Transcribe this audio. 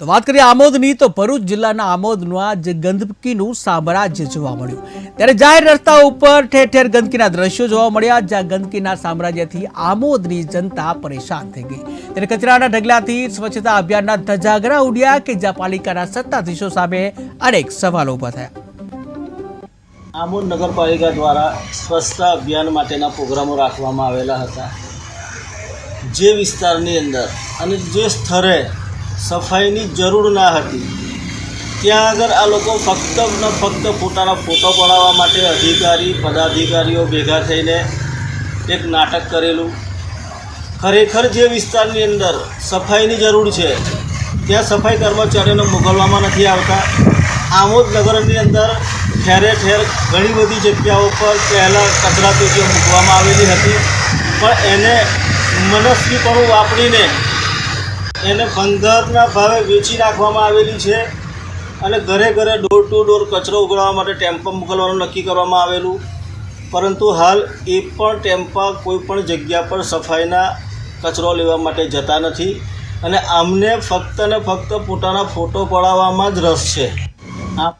તો વાત કરીએ આમોદની, તો ભરૂચ જિલ્લાના આમોદમાં જે ગંદકીનું સામ્રાજ્ય જોવા મળ્યું. ત્યારે જાહેર રસ્તા ઉપર ઠેર ઠેર ગંદકીના દ્રશ્યો જોવા મળ્યા, જ્યાં ગંદકીના સામ્રાજ્યથી આમોદની જનતા પરેશાન થઈ ગઈ. ત્યારે કચરાના ઢગલાથી સ્વચ્છતા અભિયાનના ધજાગરા ઉડ્યા કે જ્યાં પાલિકાના સત્તાધીશો સામે અનેક સવાલો ઊભા થયા. આમોદ નગરપાલિકા દ્વારા સ્વચ્છતા અભિયાન માટેના પ્રોગ્રામો રાખવામાં આવેલા હતા. જે વિસ્તારની અંદર અને જે સ્થળે સફાઈની જરૂર ના હતી. ત્યાં આગળ આ લોકો ફક્ત ને ફક્ત પોતાના ફોટો પડાવવા માટે અધિકારી, પદાધિકારીઓ ભેગા થઈને એક નાટક કરેલું. ખરેખર જે વિસ્તારની અંદર સફાઈની જરૂર છે, ત્યાં સફાઈ કર્મચારીઓને મોકલવામાં નથી આવતા. આમોદ નગરની અંદર ઠેરે ઠેર ઘણી બધી જગ્યાઓ પર પહેલાં કચરા પેટીઓ મૂકવામાં આવેલી હતી. પણ એને મનસ્વીપણું વાપરીને એને પંદરના ભાવે વેચી નાખવામાં આવેલી છે અને ઘરે ઘરે ડોર ટુ ડોર કચરો ઉગાડવા માટે ટેમ્પો મોકલવાનું નક્કી કરવામાં આવેલું. પરંતુ હાલ એ પણ ટેમ્પા કોઈ પણ જગ્યા પર સફાઈના કચરો લેવા માટે જતા નથી અને આમને ફક્ત ને ફક્ત પોતાના ફોટો પડાવવામાં જ રસ છે. આ